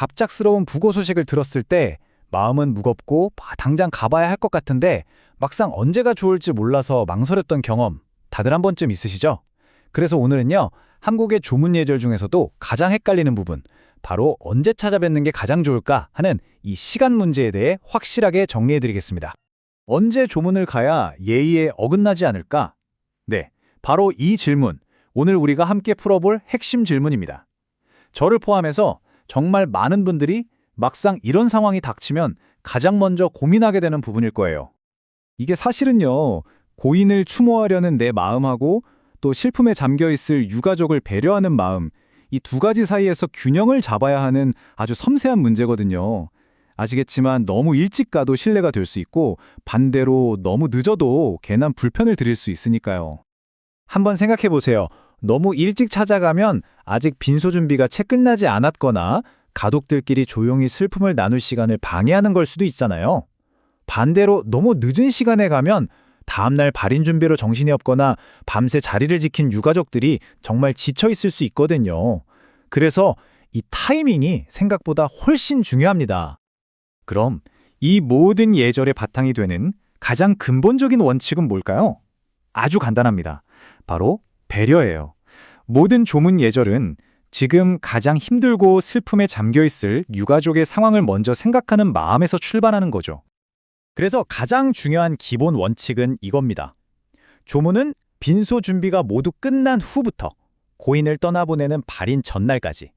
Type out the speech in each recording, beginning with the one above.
갑작스러운 부고 소식을 들었을 때 마음은 무겁고 아, 당장 가봐야 할 것 같은데 막상 언제가 좋을지 몰라서 망설였던 경험 다들 한 번쯤 있으시죠? 그래서 오늘은요. 한국의 조문 예절 중에서도 가장 헷갈리는 부분 바로 언제 찾아뵙는 게 가장 좋을까 하는 이 시간 문제에 대해 확실하게 정리해 드리겠습니다. 언제 조문을 가야 예의에 어긋나지 않을까? 네, 바로 이 질문. 오늘 우리가 함께 풀어볼 핵심 질문입니다. 저를 포함해서 정말 많은 분들이 막상 이런 상황이 닥치면 가장 먼저 고민하게 되는 부분일 거예요. 이게 사실은요, 고인을 추모하려는 내 마음하고 또 실품에 잠겨 있을 유가족을 배려하는 마음, 이 두 가지 사이에서 균형을 잡아야 하는 아주 섬세한 문제거든요. 아시겠지만 너무 일찍 가도 신뢰가 될 수 있고 반대로 너무 늦어도 괜한 불편을 드릴 수 있으니까요. 한번 생각해 보세요. 너무 일찍 찾아가면 아직 빈소 준비가 채 끝나지 않았거나 가족들끼리 조용히 슬픔을 나눌 시간을 방해하는 걸 수도 있잖아요. 반대로 너무 늦은 시간에 가면 다음날 발인 준비로 정신이 없거나 밤새 자리를 지킨 유가족들이 정말 지쳐 있을 수 있거든요. 그래서 이 타이밍이 생각보다 훨씬 중요합니다. 그럼 이 모든 예절의 바탕이 되는 가장 근본적인 원칙은 뭘까요? 아주 간단합니다. 바로 배려예요. 모든 조문 예절은 지금 가장 힘들고 슬픔에 잠겨 있을 유가족의 상황을 먼저 생각하는 마음에서 출발하는 거죠. 그래서 가장 중요한 기본 원칙은 이겁니다. 조문은 빈소 준비가 모두 끝난 후부터 고인을 떠나보내는 발인 전날까지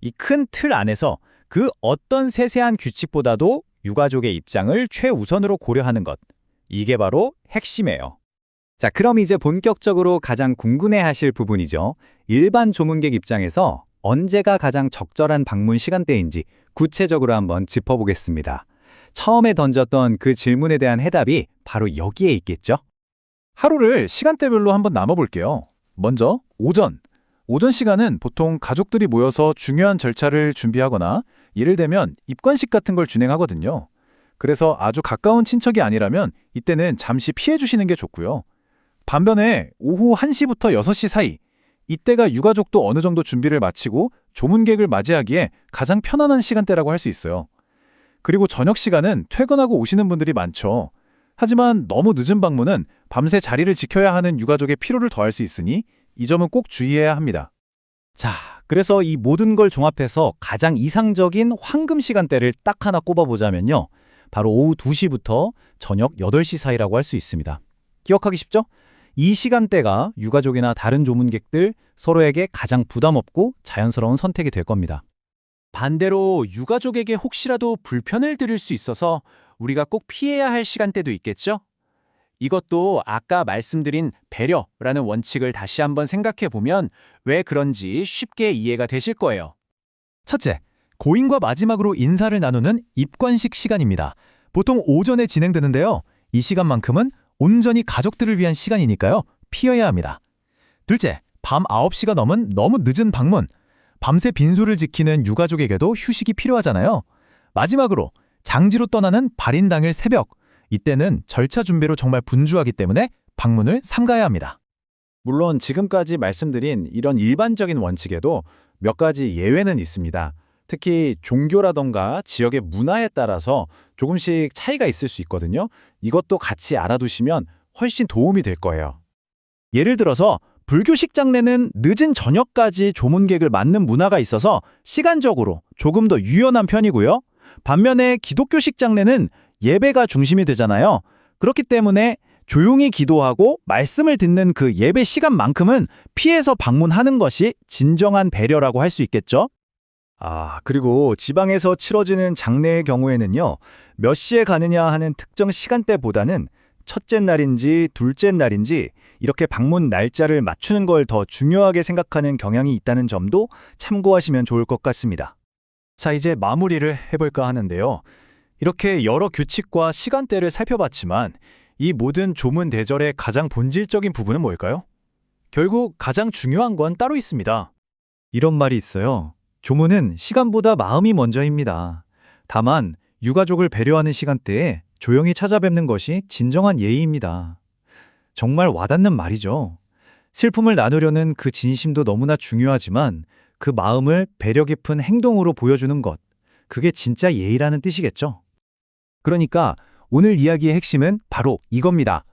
이 큰 틀 안에서 그 어떤 세세한 규칙보다도 유가족의 입장을 최우선으로 고려하는 것. 이게 바로 핵심이에요. 자, 그럼 이제 본격적으로 가장 궁금해하실 부분이죠. 일반 조문객 입장에서 언제가 가장 적절한 방문 시간대인지 구체적으로 한번 짚어보겠습니다. 처음에 던졌던 그 질문에 대한 해답이 바로 여기에 있겠죠? 하루를 시간대별로 한번 나눠볼게요. 먼저 오전. 오전 시간은 보통 가족들이 모여서 중요한 절차를 준비하거나 예를 들면 입관식 같은 걸 진행하거든요. 그래서 아주 가까운 친척이 아니라면 이때는 잠시 피해 주시는 게 좋고요. 반면에 오후 1시부터 6시 사이 이때가 유가족도 어느 정도 준비를 마치고 조문객을 맞이하기에 가장 편안한 시간대라고 할 수 있어요. 그리고 저녁 시간은 퇴근하고 오시는 분들이 많죠. 하지만 너무 늦은 방문은 밤새 자리를 지켜야 하는 유가족의 피로를 더할 수 있으니 이 점은 꼭 주의해야 합니다. 자, 그래서 이 모든 걸 종합해서 가장 이상적인 황금 시간대를 딱 하나 꼽아보자면요. 바로 오후 2시부터 저녁 8시 사이라고 할 수 있습니다. 기억하기 쉽죠? 이 시간대가 유가족이나 다른 조문객들 서로에게 가장 부담 없고 자연스러운 선택이 될 겁니다. 반대로 유가족에게 혹시라도 불편을 드릴 수 있어서 우리가 꼭 피해야 할 시간대도 있겠죠? 이것도 아까 말씀드린 배려라는 원칙을 다시 한번 생각해 보면 왜 그런지 쉽게 이해가 되실 거예요. 첫째, 고인과 마지막으로 인사를 나누는 입관식 시간입니다. 보통 오전에 진행되는데요. 이 시간만큼은 온전히 가족들을 위한 시간이니까요. 피해야 합니다. 둘째, 밤 9시가 넘은 너무 늦은 방문. 밤새 빈소를 지키는 유가족에게도 휴식이 필요하잖아요. 마지막으로 장지로 떠나는 발인 당일 새벽. 이때는 절차 준비로 정말 분주하기 때문에 방문을 삼가야 합니다. 물론 지금까지 말씀드린 이런 일반적인 원칙에도 몇 가지 예외는 있습니다. 특히 종교라던가 지역의 문화에 따라서 조금씩 차이가 있을 수 있거든요. 이것도 같이 알아두시면 훨씬 도움이 될 거예요. 예를 들어서 불교식 장례는 늦은 저녁까지 조문객을 맞는 문화가 있어서 시간적으로 조금 더 유연한 편이고요. 반면에 기독교식 장례는 예배가 중심이 되잖아요. 그렇기 때문에 조용히 기도하고 말씀을 듣는 그 예배 시간만큼은 피해서 방문하는 것이 진정한 배려라고 할 수 있겠죠? 아, 그리고 지방에서 치러지는 장례의 경우에는요, 몇 시에 가느냐 하는 특정 시간대보다는 첫째 날인지 둘째 날인지 이렇게 방문 날짜를 맞추는 걸 더 중요하게 생각하는 경향이 있다는 점도 참고하시면 좋을 것 같습니다. 자, 이제 마무리를 해볼까 하는데요. 이렇게 여러 규칙과 시간대를 살펴봤지만 이 모든 조문 대절의 가장 본질적인 부분은 뭘까요? 결국 가장 중요한 건 따로 있습니다. 이런 말이 있어요. 조문은 시간보다 마음이 먼저입니다. 다만 유가족을 배려하는 시간대에 조용히 찾아뵙는 것이 진정한 예의입니다. 정말 와닿는 말이죠. 슬픔을 나누려는 그 진심도 너무나 중요하지만 그 마음을 배려 깊은 행동으로 보여주는 것, 그게 진짜 예의라는 뜻이겠죠. 그러니까 오늘 이야기의 핵심은 바로 이겁니다.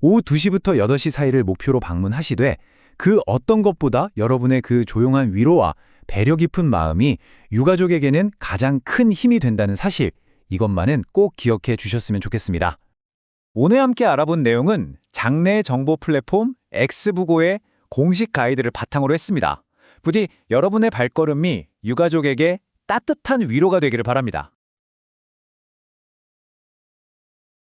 오후 2시부터 8시 사이를 목표로 방문하시되 그 어떤 것보다 여러분의 그 조용한 위로와 배려 깊은 마음이 유가족에게는 가장 큰 힘이 된다는 사실, 이것만은 꼭 기억해 주셨으면 좋겠습니다. 오늘 함께 알아본 내용은 장내 정보 플랫폼 엑스부고의 공식 가이드를 바탕으로 했습니다. 부디 여러분의 발걸음이 유가족에게 따뜻한 위로가 되기를 바랍니다.